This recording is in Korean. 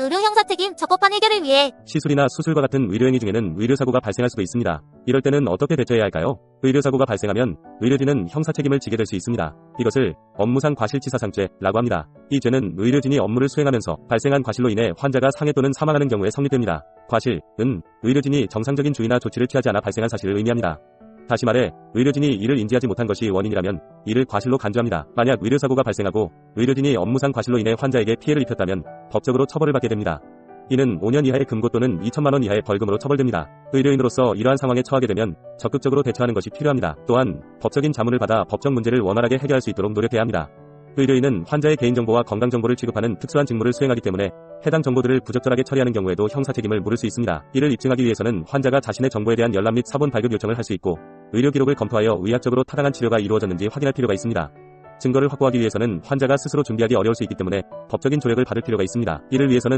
의료 형사 책임 적법한 해결을 위해 시술이나 수술과 같은 의료행위 중에는 의료사고가 발생할 수도 있습니다. 이럴 때는 어떻게 대처해야 할까요? 의료사고가 발생하면 의료진은 형사 책임을 지게 될 수 있습니다. 이것을 업무상 과실치사상죄라고 합니다. 이 죄는 의료진이 업무를 수행하면서 발생한 과실로 인해 환자가 상해 또는 사망하는 경우에 성립됩니다. 과실은 의료진이 정상적인 주의나 조치를 취하지 않아 발생한 사실을 의미합니다. 다시 말해 의료진이 이를 인지하지 못한 것이 원인이라면 이를 과실로 간주합니다. 만약 의료사고가 발생하고 의료진이 업무상 과실로 인해 환자에게 피해를 입혔다면 법적으로 처벌을 받게 됩니다. 이는 5년 이하의 금고 또는 2천만 원 이하의 벌금으로 처벌됩니다. 의료인으로서 이러한 상황에 처하게 되면 적극적으로 대처하는 것이 필요합니다. 또한 법적인 자문을 받아 법적 문제를 원활하게 해결할 수 있도록 노력해야 합니다. 의료인은 환자의 개인정보와 건강정보를 취급하는 특수한 직무를 수행하기 때문에 해당 정보들을 부적절하게 처리하는 경우에도 형사 책임을 물을 수 있습니다. 이를 입증하기 위해서는 환자가 자신의 정보에 대한 열람 및 사본 발급 요청을 할 수 있고 의료 기록을 검토하여 의학적으로 타당한 치료가 이루어졌는지 확인할 필요가 있습니다. 증거를 확보하기 위해서는 환자가 스스로 준비하기 어려울 수 있기 때문에 법적인 조력을 받을 필요가 있습니다. 이를 위해서는